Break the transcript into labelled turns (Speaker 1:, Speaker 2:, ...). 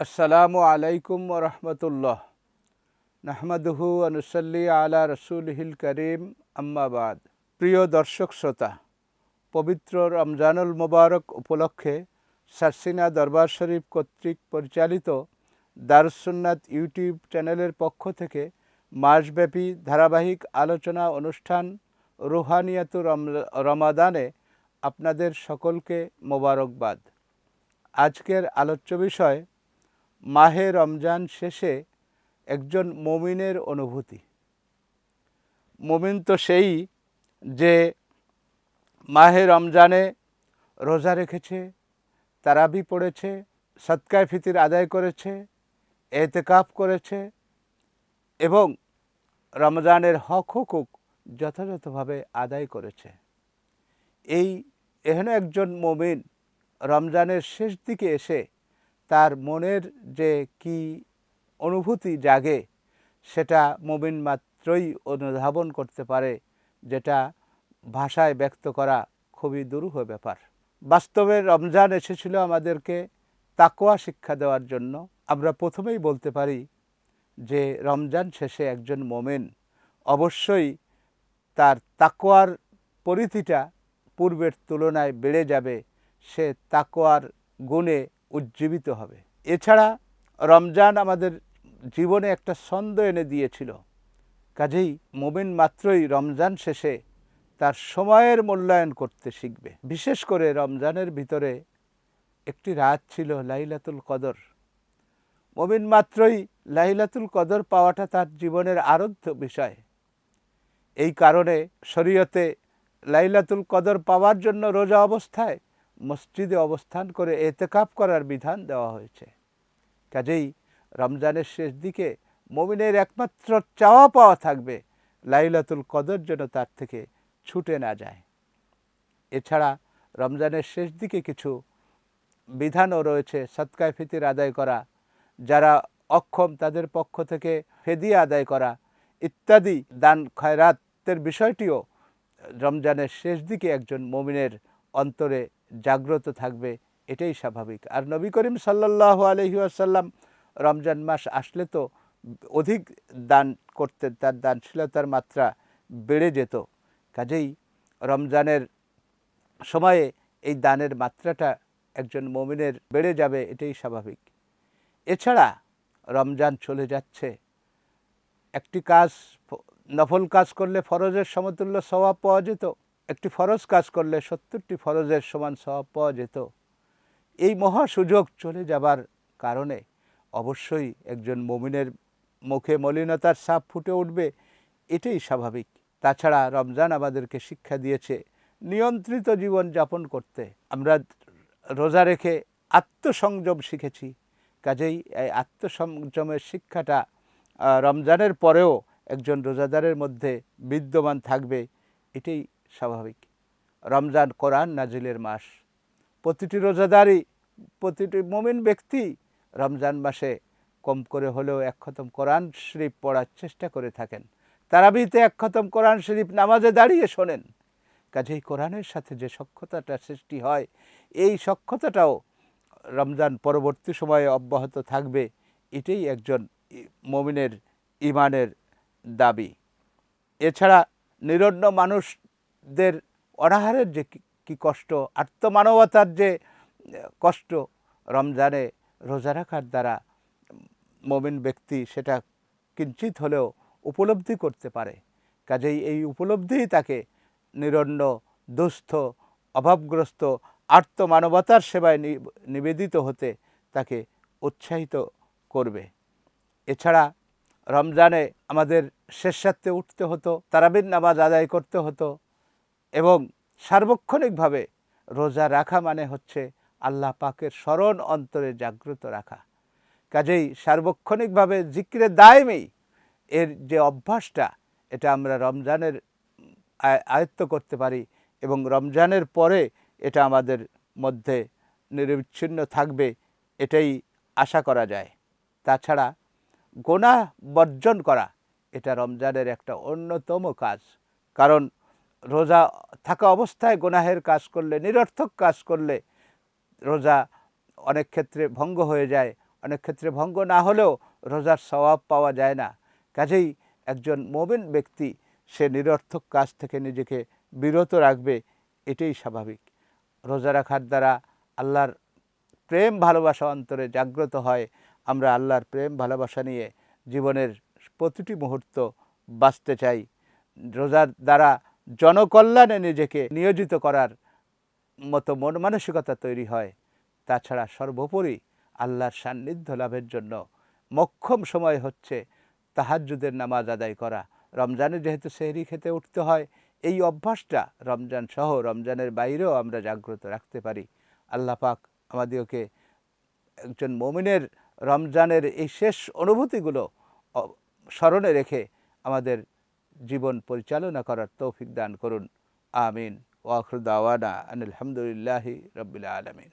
Speaker 1: আসসালামু আলাইকুম রহমতুল্লাহ। নাহমাদুহু আনুসল্লি আলা রসুলহিল করিম আম্মাবাদ প্রিয় দর্শক শ্রোতা, পবিত্র রমজানুল মোবারক উপলক্ষে সারসিনা দরবার শরীফ কর্তৃক পরিচালিত দারুসুন্নাত ইউটিউব চ্যানেলের পক্ষ থেকে মাসব্যাপী ধারাবাহিক আলোচনা অনুষ্ঠান রুহানিয়াতু রমাদানে আপনাদের সকলকে মোবারকবাদ। আজকের আলোচ্য বিষয় মাহে রমজান শেষে একজন মমিনের অনুভূতি। মমিন তো সেই যে মাহে রমজানে রোজা রেখেছে, তারাবি পড়েছে, সৎকায় ফিতির আদায় করেছে, এতেকাফ করেছে এবং রমজানের হক হুকুক যথাযথভাবে আদায় করেছে। এই এহেন একজন মমিন রমজানের শেষ দিকে এসে তার মনের যে কি অনুভূতি জাগে, সেটা মমিন মাত্রই অনুধাবন করতে পারে, যেটা ভাষায় ব্যক্ত করা খুবই দুরূহ ব্যাপার। বাস্তবে রমজান এসেছিল আমাদেরকে তাকোয়া শিক্ষা দেওয়ার জন্য। আমরা প্রথমেই বলতে পারি যে রমজান শেষে একজন মোমেন অবশ্যই তার তাকোয়ার পরিধিটা পূর্বের তুলনায় বেড়ে যাবে। সে তাকোয়ার গুণে উজ্জীবিত হবে। এছাড়া রমজান আমাদের জীবনে একটা ছন্দ এনে দিয়েছিল। কাজেই মোমিন মাত্রই রমজান শেষে তার সময়ের মূল্যায়ন করতে শিখবে। বিশেষ করে রমজানের ভিতরে একটি রাত ছিল লাইলাতুল কদর। মমিন মাত্রই লাইলাতুল কদর পাওয়াটা তার জীবনের আরাধ্য বিষয়। এই কারণে শরীয়তে লাইলাতুল কদর পাওয়ার জন্য রোজা অবস্থায় মসজিদে অবস্থান করে এতেকাপ করার বিধান দেওয়া হয়েছে। কাজেই রমজানের শেষ দিকে মমিনের একমাত্র চাওয়া পাওয়া থাকবে লাইলাতুল কদর যেন তার থেকে ছুটে না যায়। এছাড়া রমজানের শেষ দিকে কিছু বিধানও রয়েছে সৎকায় ফিতির আদায় করা, যারা অক্ষম তাদের পক্ষ থেকে ফেদিয়া আদায় করা ইত্যাদি দান খয়রাতের বিষয়টিও রমজানের শেষ দিকে একজন মমিনের অন্তরে জাগ্রত থাকবে, এটাই স্বাভাবিক। আর নবী করিম সাল্লাহ আলহি আসাল্লাম রমজান মাস আসলে তো অধিক দান করতে, তার দানশীলতার মাত্রা বেড়ে যেত। কাজেই রমজানের সময়ে এই দানের মাত্রাটা একজন মমিনের বেড়ে যাবে, এটাই স্বাভাবিক। এছাড়া রমজান চলে যাচ্ছে। একটি কাজ, নফল কাজ করলে ফরজের সমতুল্য স্বভাব পাওয়া যেত। একটি ফরজ কাজ করলে সত্তরটি ফরজের সমান স্বভাব পাওয়া যেত। এই মহা সুযোগ চলে যাবার কারণে অবশ্যই একজন মমিনের মুখে মলিনতার সাপ ফুটে উঠবে, এটাই স্বাভাবিক। তাছাড়া রমজান আমাদেরকে শিক্ষা দিয়েছে নিয়ন্ত্রিত জীবন যাপন করতে। আমরা রোজা রেখে আত্মসংযম শিখেছি, কাজেই এই আত্মসংযমের শিক্ষাটা রমজানের পরেও একজন রোজাদারের মধ্যে বিদ্যমান থাকবে, এটাই স্বাভাবিক। রমজান, কোরআন নাজিলের মাস। প্রতিটি রোজাদারি প্রতিটি মমিন ব্যক্তি রমজান মাসে কম করে হলেও এক খতম কোরআন শরীফ পড়ার চেষ্টা করে থাকেন। তারাবিতে এক খতম কোরআন শরীফ নামাজে দাঁড়িয়ে শোনেন। কাজেই কোরআনের সাথে যে সক্ষতাটা সৃষ্টি হয়, এই সক্ষতাটাও রমজান পরবর্তী সময়ে অব্যাহত থাকবে, এটাই একজন মমিনের ইমানের দাবি। এছাড়া নিরন্ন মানুষদের অনাহারের যে কি- কষ্ট, আত্মমানবতার যে কষ্ট, রমজানে রোজা রাখার দ্বারা মমিন ব্যক্তি সেটা কিঞ্চিত হলেও উপলব্ধি করতে পারে। কাজেই এই উপলব্ধিই তাকে নিরন্ন, দুস্থ, অভাবগ্রস্ত আর্তমানবতার সেবায় নিবেদিত হতে তাকে উৎসাহিত করবে। এছাড়া রমজানে আমাদের শেষার্থে উঠতে হতো, তারাবির নামাজ আদায় করতে হতো এবং সার্বক্ষণিকভাবে রোজা রাখা মানে হচ্ছে আল্লাহ পাকের স্মরণ অন্তরে জাগ্রত রাখা। কাজেই সার্বক্ষণিকভাবে জিক্রে দায়মেই এর যে অভ্যাসটা, এটা আমরা রমজানের আয়- আয়ত্ত করতে পারি এবং রমজানের পরে এটা আমাদের মধ্যে নিরবিচ্ছিন্ন থাকবে, এটাই আশা করা যায়। তাছাড়া গোনা বর্জন করা, এটা রমজানের একটা অন্যতম কাজ। কারণ রোজা থাকা অবস্থায় গোনাহের কাজ করলে, নিরর্থক কাজ করলে রোজা অনেক ক্ষেত্রে ভঙ্গ হয়ে যায়। অনেক ক্ষেত্রে ভঙ্গ না হলেও রোজার স্বভাব পাওয়া যায় না। কাজেই একজন মোমেন ব্যক্তি, সে নিরর্থক কাজ থেকে নিজেকে বিরত রাখবে, এটাই স্বাভাবিক। রোজা রাখার দ্বারা আল্লাহর প্রেম ভালোবাসা অন্তরে জাগ্রত হয়। আমরা আল্লাহর প্রেম ভালোবাসা নিয়ে জীবনের প্রতিটি মুহূর্ত বাঁচতে চাই। রোজার দ্বারা জনকল্যাণে নিজেকে নিয়োজিত করার মতো মন মানসিকতা তৈরি হয়। তাছাড়া সর্বোপরি আল্লাহর সান্নিধ্য লাভের জন্য মক্ষম সময় হচ্ছে তাহাজ্জুদের নামাজ আদায় করা। রমজানে যেহেতু সেহরি খেতে উঠতে হয়, এই অভ্যাসটা রমজান সহ রমজানের বাইরেও আমরা জাগ্রত রাখতে পারি। আল্লাহ পাক আমাদেরকে একজন মমিনের রমজানের এই শেষ অনুভূতিগুলো স্মরণে রেখে আমাদের জীবন পরিচালনা করার তৌফিক দান করুন। আমিন। ওয়াখরুদ্দাওয়ানা আনিল হামদুলিল্লাহি রবিল আলমিন।